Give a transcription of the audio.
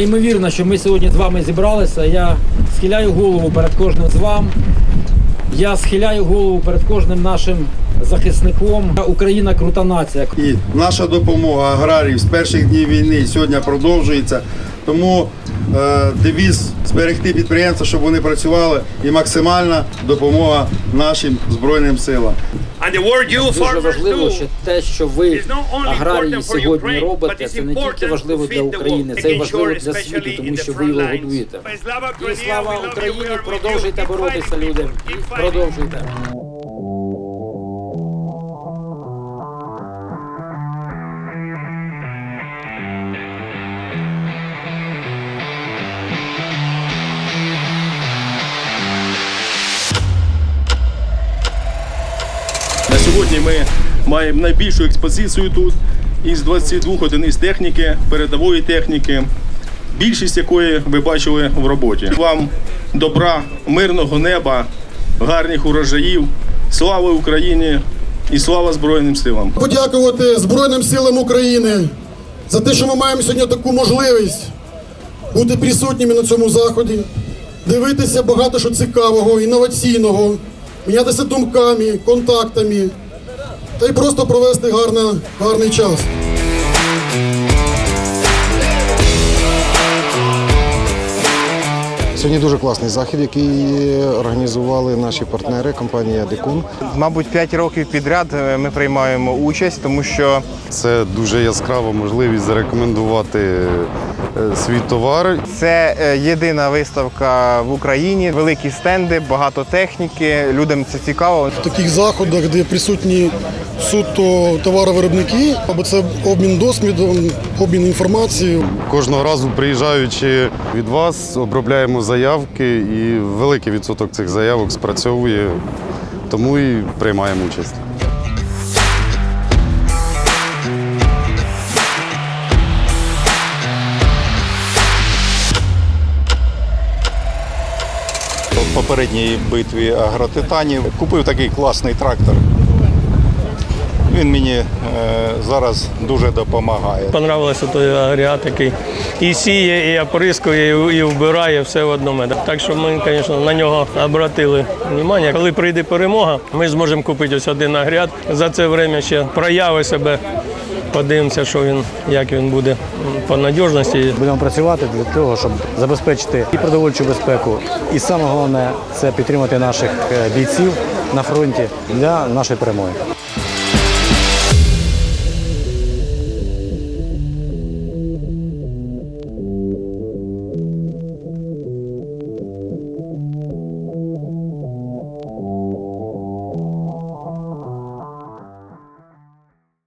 Неймовірно, що ми сьогодні з вами зібралися. Я схиляю голову перед кожним з вами. Я схиляю голову перед кожним нашим захисником. Україна крута нація. І наша допомога аграріїв з перших днів війни сьогодні продовжується. Тому е, девіз зберегти підприємства, щоб вони працювали, і максимальна допомога нашим збройним силам. Дуже важливо, що те, що ви аграрії сьогодні робите, це не тільки важливо для України, це й важливо для світу, тому що ви його годуєте. І слава Україні! Продовжуйте боротися, люди. Продовжуйте. Сьогодні ми маємо найбільшу експозицію тут із 22 одиниць техніки, передової техніки, більшість якої ви бачили в роботі. Вам добра, мирного неба, гарних урожаїв, слава Україні і слава Збройним силам! подякувати Збройним силам України за те, що ми маємо сьогодні таку можливість бути присутніми на цьому заході, дивитися багато що цікавого, інноваційного, мінятися думками, контактами та й просто провести гарно, гарний час. Сьогодні дуже класний захід, який організували наші партнери, компанія Декун. Мабуть, 5 років підряд е, ми приймаємо участь, тому що Це дуже яскрава можливість зарекомендувати свій товар. це е, єдина виставка в Україні. Великі стенди, багато техніки. Людям це цікаво. В таких заходах, де присутні суто товаровиробники, або це обмін досвідом, обмін інформацією. Кожного разу приїжджаючи від вас, обробляємо заявки, і великий відсоток цих заявок спрацьовує, тому і приймаємо участь. Попередній битві агротитанів купив такий класний трактор. Він мені е, зараз дуже допомагає. Понравилося той агрегат, який і сіє, і оприскує, і, вбирає все в одному. Так що ми, звісно, на нього обратили увагу. Коли прийде перемога, ми зможемо купити ось один агрегат. За це время ще прояви себе. Подивимося, що він, як він буде по надіжності. Будемо працювати для того, щоб забезпечити і продовольчу безпеку, і саме головне це підтримати наших е, бійців на фронті для нашої перемоги.